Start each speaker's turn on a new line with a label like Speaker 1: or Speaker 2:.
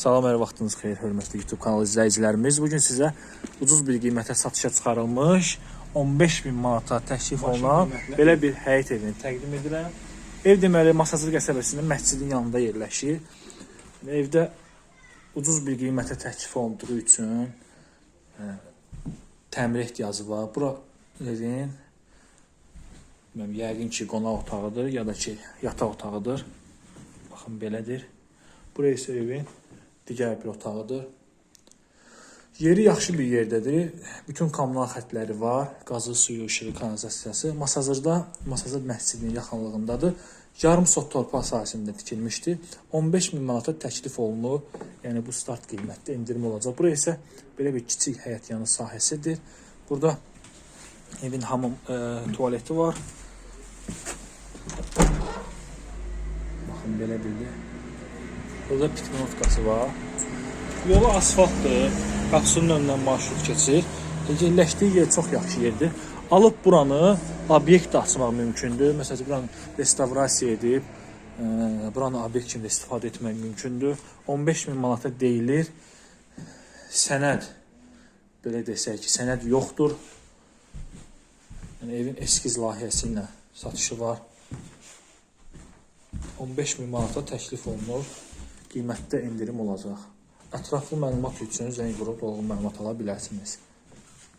Speaker 1: Salam, hər vaxtınız xeyir, hörmətli YouTube kanalı izləyicilərimiz. Bu gün sizə ucuz bir qiymətə satışa çıxarılmış 15 min manata təklif olunan belə bir həyət evini təqdim edirəm. Ev deməli Masazır qəsəbəsinin məscidin yanında yerləşir. Evdə ucuz bir qiymətə təklif olunduğu üçün ə, təmir ehtiyacı var. Bura evin bilməm, yəqin ki, qonaq otağıdır ya da ki, yataq otağıdır. Baxın belədir. Burası isə evin digər bir otağıdır. Yeri yaxşı bir yerdədir. Bütün kommunal xətləri var. Qazı, suyu, işığı, kanalizasiyası. Masazırda, Masazır məscidinin yaxınlığındadır. Yarım sot torpaq sahəsində tikilmişdi. 15 min manata təklif olunur. Yəni bu start qiymətdə endirim olacaq. Bura isə belə bir kiçik həyət yanı sahəsidir. Burada evin hamam e, tualeti var. Baxın belə bir də. Burada pitmanotkası var. Yolu asfaltdır. Qapısının önündən marşrut keçir. Yerləşdiyi yer çox yaxşı yerdir. Alıb buranı obyekt açmaq mümkündür. Məsələn, buranı restavrasiya edib, e, buranı obyekt kimi də istifadə etmək mümkündür. 15 min manata deyilir. Sənəd belə desək ki, sənəd yoxdur. Yəni evin eskiz layihəsi ilə satışı var. 15 min manata təklif olunur. Qiymətdə endirim olacaq. Ətraflı məlumat üçün zəng vurub dolğun məlumat ala bilərsiniz.